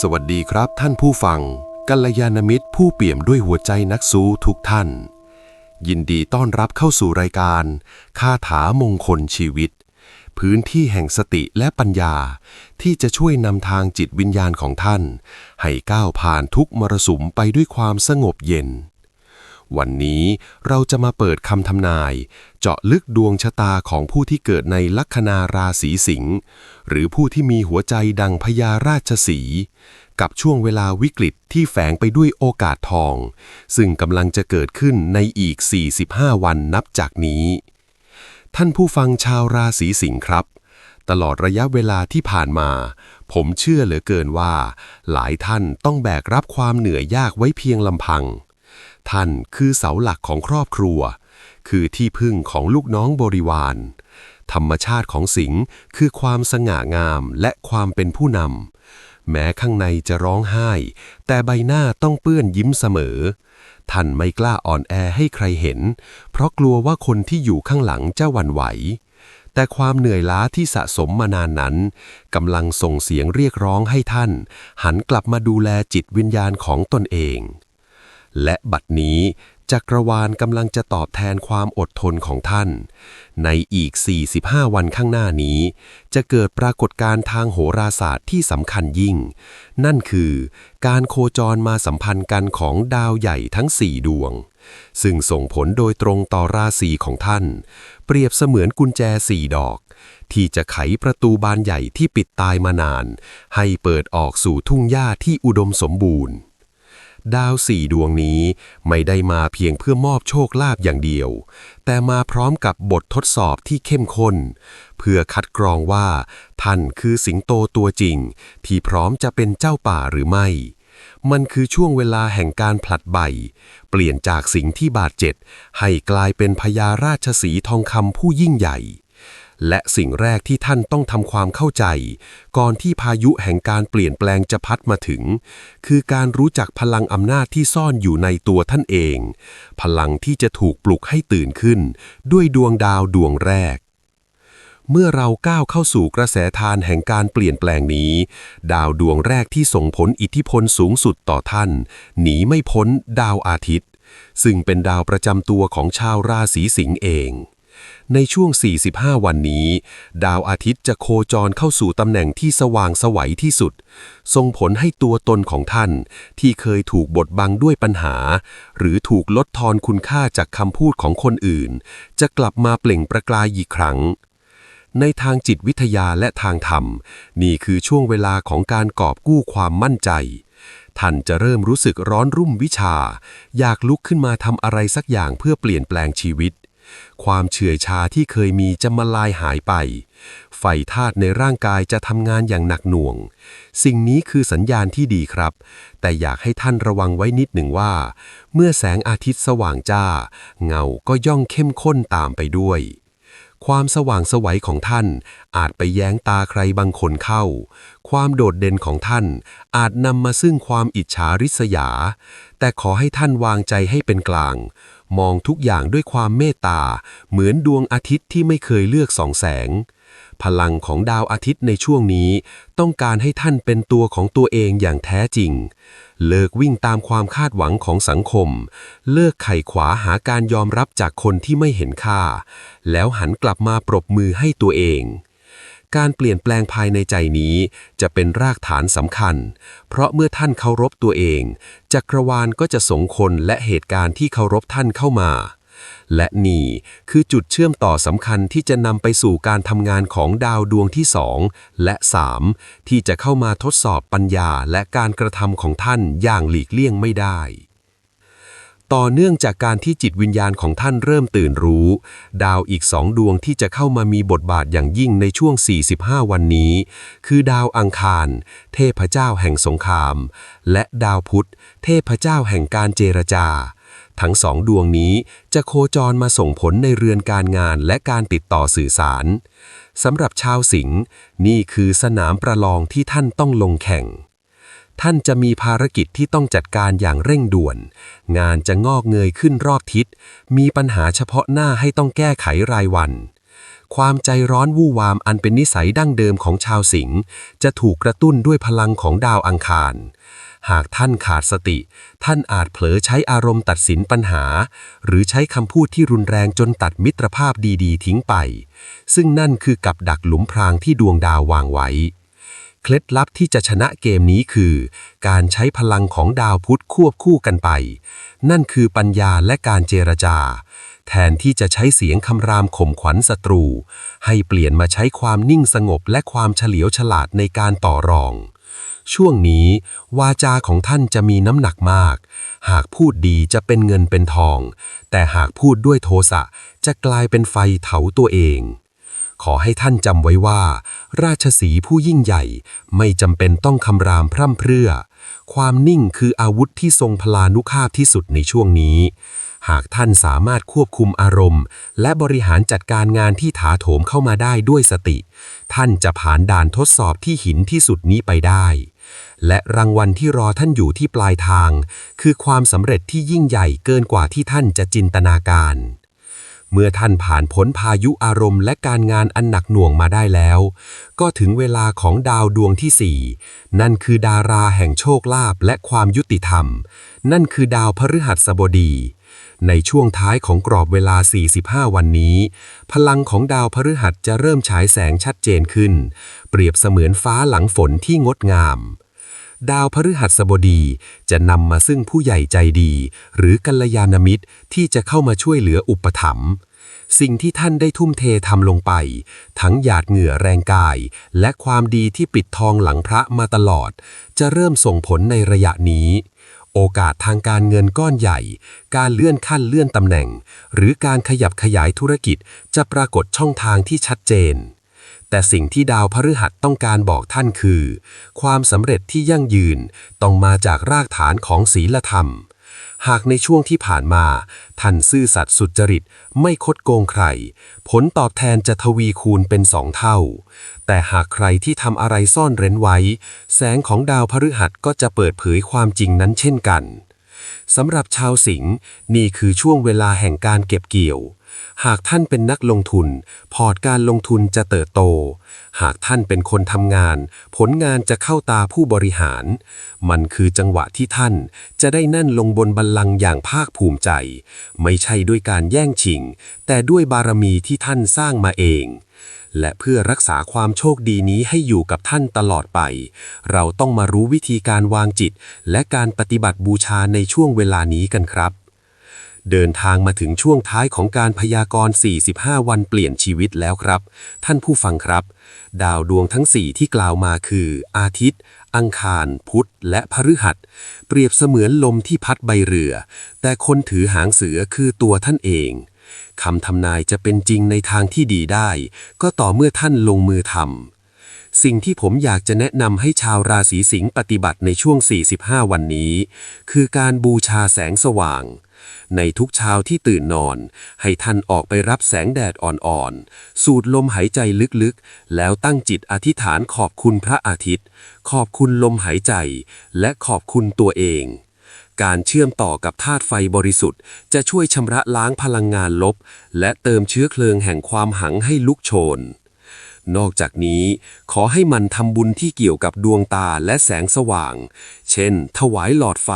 สวัสดีครับท่านผู้ฟัง กัลยาณมิตรผู้เปี่ยมด้วยหัวใจนักสู้ทุกท่าน ยินดีต้อนรับเข้าสู่รายการ คาถามงคลชีวิต พื้นที่แห่งสติและปัญญา ที่จะช่วยนำทางจิตวิญญาณของท่าน ให้ก้าวผ่านทุกมรสุมไปด้วยความสงบเย็น วันนี้เราจะมาเปิดคำทำนาย เจาะลึกดวงชะตาของผู้ที่เกิดในลัคนาราศีสิงห์หรือผู้ที่มีหัวใจดังพญาราชสี กับช่วงเวลาวิกฤตที่แฝงไปด้วยโอกาสทอง ซึ่งกำลังจะเกิดขึ้นในอีก 45 วันนับจากนี้ ท่านผู้ฟังชาวราศีสิงห์ครับ ตลอดระยะเวลาที่ผ่านมาผมเชื่อเหลือเกินว่า หลายท่านต้องแบกรับความเหนื่อยยากไว้เพียงลำพัง ท่านคือเสาหลักของครอบครัว คือที่พึ่งของลูกน้องบริวาร ธรรมชาติของสิงห์คือความสง่างามและความเป็นผู้นำ แม้ข้างในจะร้องไห้ แต่ใบหน้าต้องเปื้อนยิ้มเสมอ ท่านไม่กล้าอ่อนแอให้ใครเห็น เพราะกลัวว่าคนที่อยู่ข้างหลังจะหวั่นไหวแต่ความเหนื่อยล้าที่สะสมมานานนั้นกำลังส่งเสียงเรียกร้องให้ท่าน หันกลับมาดูแลจิตวิญญาณของตนเอง และบัดนี้จักรวาลกำลังจะตอบแทนความอดทนของท่าน ในอีก 45 วันข้างหน้านี้ จะเกิดปรากฏการณ์ทางโหราศาสตร์ที่สำคัญยิ่ง นั่นคือการโคจรมาสัมพันธ์กันของดาวใหญ่ทั้ง 4 ดวง ซึ่งส่งผลโดยตรงต่อราศีของท่าน เปรียบเสมือนกุญแจสี่ดอก ที่จะไขประตูบานใหญ่ที่ปิดตายมานาน ให้เปิดออกสู่ทุ่งหญ้าที่อุดมสมบูรณ์ ดาวสี่ดวงนี้ไม่ได้มาเพียงเพื่อมอบโชคลาภอย่างเดียว แต่มาพร้อมกับบททดสอบที่เข้มข้น เพื่อคัดกรองว่า ท่านคือสิงโตตัวจริง ที่พร้อมจะเป็นเจ้าป่าหรือไม่ มันคือช่วงเวลาแห่งการผลัดใบ เปลี่ยนจากสิ่งที่บาดเจ็บให้กลายเป็นพญาราชสีทองคำผู้ยิ่งใหญ่ และสิ่งแรกที่ท่านต้องทำความเข้าใจ ก่อนที่พายุแห่งการเปลี่ยนแปลงจะพัดมาถึง คือการรู้จักพลังอำนาจที่ซ่อนอยู่ในตัวท่านเอง พลังที่จะถูกปลุกให้ตื่นขึ้น ด้วยดวงดาวดวงแรก เมื่อเราก้าวเข้าสู่กระแสทานแห่งการเปลี่ยนแปลงนี้ ดาวดวงแรกที่ส่งผลอิทธิพลสูงสุดต่อท่าน หนีไม่พ้นดาวอาทิตย์ ซึ่งเป็นดาวประจำตัวของชาวราศีสิงห์เอง ในช่วง 45 วันนี้ ดาวอาทิตย์จะโคจรเข้าสู่ตำแหน่งที่สว่างสวัยที่สุด ส่งผลให้ตัวตนของท่าน ที่เคยถูกบดบังด้วยปัญหา หรือถูกลดทอนคุณค่าจากคำพูดของคนอื่น จะกลับมาเปล่งประกายอีกครั้งในทางจิตวิทยาและทางธรรม นี่คือช่วงเวลาของการกอบกู้ความมั่นใจ ท่านจะเริ่มรู้สึกร้อนรุ่มวิชา อยากลุกขึ้นมาทำอะไรสักอย่างเพื่อเปลี่ยนแปลงชีวิต ความเฉื่อยชาที่เคยมีจะมาลายหายไป ไฟธาตุในร่างกายจะทำงานอย่างหนักหน่วง สิ่งนี้คือสัญญาณที่ดีครับ แต่อยากให้ท่านระวังไว้นิดหนึ่งว่า เมื่อแสงอาทิตย์สว่างจ้า เงาก็ย่องเข้มข้นตามไปด้วยความสว่างสวัยของท่าน อาจไปแย้งตาใครบางคนเข้า ความโดดเด่นของท่าน อาจนำมาซึ่งความอิจฉาริษยา แต่ขอให้ท่านวางใจให้เป็นกลาง มองทุกอย่างด้วยความเมตตา เหมือนดวงอาทิตย์ที่ไม่เคยเลือกสองแสง พลังของดาวอาทิตย์ในช่วงนี้ ต้องการให้ท่านเป็นตัวของตัวเองอย่างแท้จริง เลิกวิ่งตามความคาดหวังของสังคม เลิกไขขวาหาการยอมรับจากคนที่ไม่เห็นค่า แล้วหันกลับมาปรบมือให้ตัวเอง การเปลี่ยนแปลงภายในใจนี้ จะเป็นรากฐานสำคัญ เพราะเมื่อท่านเคารพตัวเอง จักรวาลก็จะส่งคนและเหตุการณ์ที่เคารพท่านเข้ามา และนี่คือจุดเชื่อมต่อสำคัญที่จะนำไปสู่การทำงานของดาวดวงที่สองและสามที่จะเข้ามาทดสอบปัญญาและการกระทำของท่านอย่างหลีกเลี่ยงไม่ได้ ต่อเนื่องจากการที่จิตวิญญาณของท่านเริ่มตื่นรู้ ดาวอีกสองดวงที่จะเข้ามามีบทบาทอย่างยิ่งในช่วง 45 วันนี้ คือดาวอังคาร เทพเจ้าแห่งสงคราม และดาวพุธ เทพเจ้าแห่งการเจรจา ทั้งสองดวงนี้จะโคจรมาส่งผลในเรือนการงานและการติดต่อสื่อสารสำหรับชาวสิงห์นี่คือสนามประลองที่ท่านต้องลงแข่ง ท่านจะมีภารกิจที่ต้องจัดการอย่างเร่งด่วน งานจะงอกเงยขึ้นรอบทิศ มีปัญหาเฉพาะหน้าให้ต้องแก้ไขรายวัน ความใจร้อนวู่วามอันเป็นนิสัยดั้งเดิมของชาวสิงห์จะถูกกระตุ้นด้วยพลังของดาวอังคาร หากท่านขาดสติ ท่านอาจเผลอใช้อารมณ์ตัดสินปัญหา หรือใช้คำพูดที่รุนแรงจนตัดมิตรภาพดีๆ ทิ้งไป ซึ่งนั่นคือกับดักหลุมพรางที่ดวงดาววางไว้ เคล็ดลับที่จะชนะเกมนี้คือ การใช้พลังของดาวพุธควบคู่กันไป นั่นคือปัญญาและการเจรจา แทนที่จะใช้เสียงคำรามข่มขวัญศัตรู ให้เปลี่ยนมาใช้ความนิ่งสงบและความเฉลียวฉลาดในการต่อรอง ช่วงนี้ วาจาของท่านจะมีน้ำหนักมาก หากพูดดีจะเป็นเงินเป็นทอง แต่หากพูดด้วยโทสะจะกลายเป็นไฟเผาตัวเอง ขอให้ท่านจำไว้ว่า ราชสีผู้ยิ่งใหญ่ไม่จำเป็นต้องคำรามพร่ำเพรื่อ ความนิ่งคืออาวุธที่ทรงพลานุภาพที่สุดในช่วงนี้ หากท่านสามารถควบคุมอารมณ์ และบริหารจัดการงานที่ถาโถมเข้ามาได้ด้วยสติ ท่านจะผ่านด่านทดสอบที่หินที่สุดนี้ไปได้และรางวัลที่รอท่านอยู่ที่ปลายทาง คือความสำเร็จที่ยิ่งใหญ่เกินกว่าที่ท่านจะจินตนาการ เมื่อท่านผ่านพ้นพายุอารมณ์และการงานอันหนักหน่วงมาได้แล้ว ก็ถึงเวลาของดาวดวงที่สี่นั่นคือดาราแห่งโชคลาภและความยุติธรรม นั่นคือดาวพฤหัสบดี ในช่วงท้ายของกรอบเวลา 45 วันนี้ พลังของดาวพฤหัสจะเริ่มฉายแสงชัดเจนขึ้น เปรียบเสมือนฟ้าหลังฝนที่งดงาม ดาวพฤหัสบดีจะนำมาซึ่งผู้ใหญ่ใจดี หรือกัลยาณมิตรที่จะเข้ามาช่วยเหลืออุปถัมภ์สิ่งที่ท่านได้ทุ่มเททำลงไป ทั้งหยาดเหงื่อแรงกาย และความดีที่ปิดทองหลังพระมาตลอด จะเริ่มส่งผลในระยะนี้ โอกาสทางการเงินก้อนใหญ่ การเลื่อนขั้นเลื่อนตำแหน่ง หรือการขยับขยายธุรกิจจะปรากฏช่องทางที่ชัดเจน แต่สิ่งที่ดาวพฤหัสต้องการบอกท่านคือ ความสำเร็จที่ยั่งยืนต้องมาจากรากฐานของศีลธรรม หากในช่วงที่ผ่านมา ท่านซื่อสัตย์สุจริตไม่คดโกงใคร ผลตอบแทนจะทวีคูณเป็นสองเท่า แต่หากใครที่ทำอะไรซ่อนเร้นไว้ แสงของดาวพฤหัสก็จะเปิดเผยความจริงนั้นเช่นกันสำหรับชาวสิงห์นี่คือช่วงเวลาแห่งการเก็บเกี่ยว หากท่านเป็นนักลงทุน พอร์ตการลงทุนจะเติบโต หากท่านเป็นคนทำงาน ผลงานจะเข้าตาผู้บริหาร มันคือจังหวะที่ท่านจะได้นั่นลงบนบัลลังก์อย่างภาคภูมิใจ ไม่ใช่ด้วยการแย่งชิง แต่ด้วยบารมีที่ท่านสร้างมาเองและเพื่อรักษาความโชคดีนี้ให้อยู่กับท่านตลอดไป เราต้องมารู้วิธีการวางจิต และการปฏิบัติบูชาในช่วงเวลานี้กันครับ เดินทางมาถึงช่วงท้ายของการพยากรณ์ 45 วันเปลี่ยนชีวิตแล้วครับ ท่านผู้ฟังครับ ดาวดวงทั้ง 4 ที่กล่าวมาคือ อาทิตย์ อังคาร พุธ และพฤหัส เปรียบเสมือนลมที่พัดใบเรือ แต่คนถือหางเสือคือตัวท่านเองคำทำนายจะเป็นจริงในทางที่ดีได้ ก็ต่อเมื่อท่านลงมือทำสิ่งที่ผมอยากจะแนะนำให้ชาวราศีสิงห์ปฏิบัติในช่วง 45 วันนี้ คือการบูชาแสงสว่าง ในทุกเช้าที่ตื่นนอน ให้ท่านออกไปรับแสงแดดอ่อนๆ สูดลมหายใจลึกๆ แล้วตั้งจิตอธิษฐานขอบคุณพระอาทิตย์ ขอบคุณลมหายใจ และขอบคุณตัวเอง การเชื่อมต่อกับธาตุไฟบริสุทธิ์ จะช่วยชำระล้างพลังงานลบ และเติมเชื้อเพลิงแห่งความหังให้ลุกโชน นอกจากนี้ ขอให้มันทำบุญที่เกี่ยวกับดวงตาและแสงสว่าง เช่น ถวายหลอดไฟ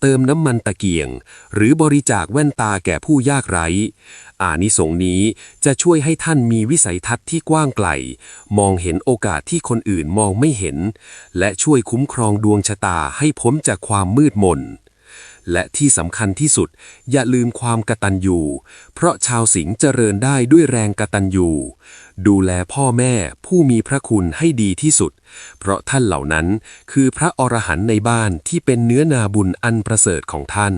เติมน้ำมันตะเกียง หรือบริจาคแว่นตาแก่ผู้ยากไร้ อานิสงส์นี้จะช่วยให้ท่านมีวิสัยทัศน์ที่กว้างไกล มองเห็นโอกาสที่คนอื่นมองไม่เห็น และช่วยคุ้มครองดวงชะตาให้พ้นจากความมืดมน และที่สำคัญที่สุด อย่าลืมความกตัญญูเพราะชาวสิงห์เจริญได้ด้วยแรงกตัญญูดูแลพ่อแม่ผู้มีพระคุณให้ดีที่สุด เพราะท่านเหล่านั้นคือพระอรหันต์ในบ้านที่เป็นเนื้อนาบุญอันประเสริฐของท่าน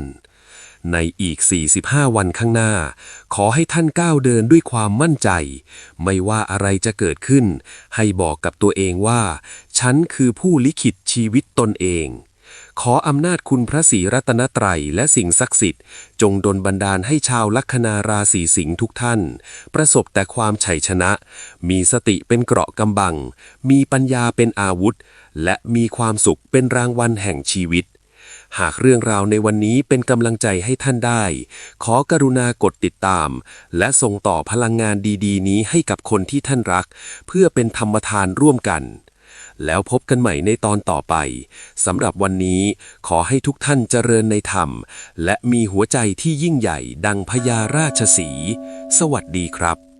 ในอีก 45 วันข้างหน้า ขอให้ท่านก้าวเดินด้วยความมั่นใจ ไม่ว่าอะไรจะเกิดขึ้น ให้บอกกับตัวเองว่า ฉันคือผู้ลิขิตชีวิตตนเอง ขออำนาจคุณพระศรีรัตนตรัยและสิ่งศักดิ์สิทธิ์ จงดลบันดาลให้ชาวลัคนาราศีสิงห์ทุกท่าน ประสบแต่ความชัยชนะ มีสติเป็นเกราะกำบัง มีปัญญาเป็นอาวุธ และมีความสุขเป็นรางวัลแห่งชีวิต หากเรื่องราวในวันนี้เป็นกำลังใจให้ท่านได้ ขอกรุณากดติดตาม และส่งต่อพลังงานดี ๆ นี้ให้กับคนที่ท่านรัก เพื่อเป็นธรรมทานร่วมกัน แล้วพบกันใหม่ในตอนต่อไปสำหรับวันนี้ขอให้ทุกท่านเจริญในธรรม และมีหัวใจที่ยิ่งใหญ่ดังพญาราชสี สวัสดีครับ